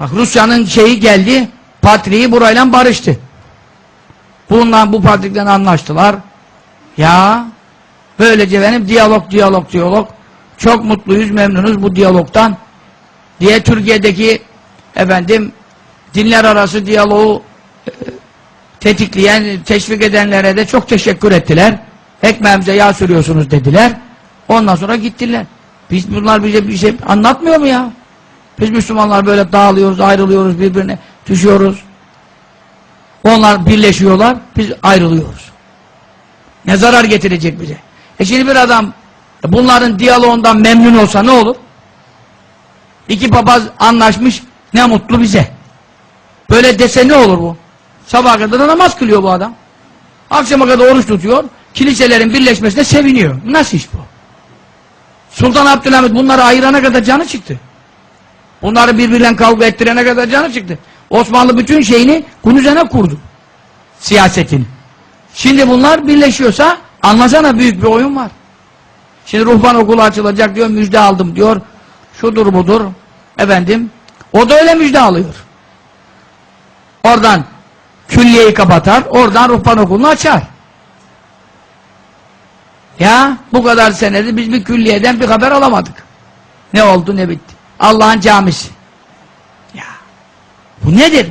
Bak Rusya'nın şeyi geldi, patriği burayla barıştı. Bundan bu patrikten anlaştılar. Ya böylece benim diyalog, diyalog, diyalog. Çok mutluyuz, memnunuz bu diyalogtan. Diye Türkiye'deki efendim dinler arası diyaloğu e, tetikleyen, teşvik edenlere de çok teşekkür ettiler. Ekmeğimize yağ sürüyorsunuz dediler. Ondan sonra gittiler. Biz bunlar bize bir şey anlatmıyor mu ya? Biz Müslümanlar böyle dağılıyoruz, ayrılıyoruz birbirine, düşüyoruz. Onlar birleşiyorlar, biz ayrılıyoruz. Ne zarar getirecek bize? E şimdi bir adam bunların diyaloğundan memnun olsa ne olur? İki papaz anlaşmış, ne mutlu bize. Böyle dese ne olur bu? Sabah kadar da namaz kılıyor bu adam. Akşama kadar oruç tutuyor, kiliselerin birleşmesine seviniyor. Nasıl iş bu? Sultan Abdülhamit bunları ayırana kadar canı çıktı. Bunları birbiriyle kavga ettirene kadar canı çıktı. Osmanlı bütün şeyini bunun üzerine kurdu. Siyasetini. Şimdi bunlar birleşiyorsa anlasana büyük bir oyun var. Şimdi ruhban okulu açılacak diyor, müjde aldım diyor. Şudur budur. Efendim. O da öyle müjde alıyor. Oradan külliyeyi kapatar, oradan ruhban okulunu açar. Ya bu kadar senede biz bir külliyeden bir haber alamadık. Ne oldu ne bitti. Allah'ın camisi. Ya bu nedir?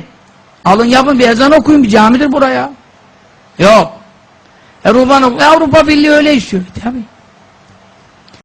Alın yapın bir ezan okuyun bir camidir buraya. Yok. E ruhban okulu Avrupa Birliği öyle istiyor. Tabii.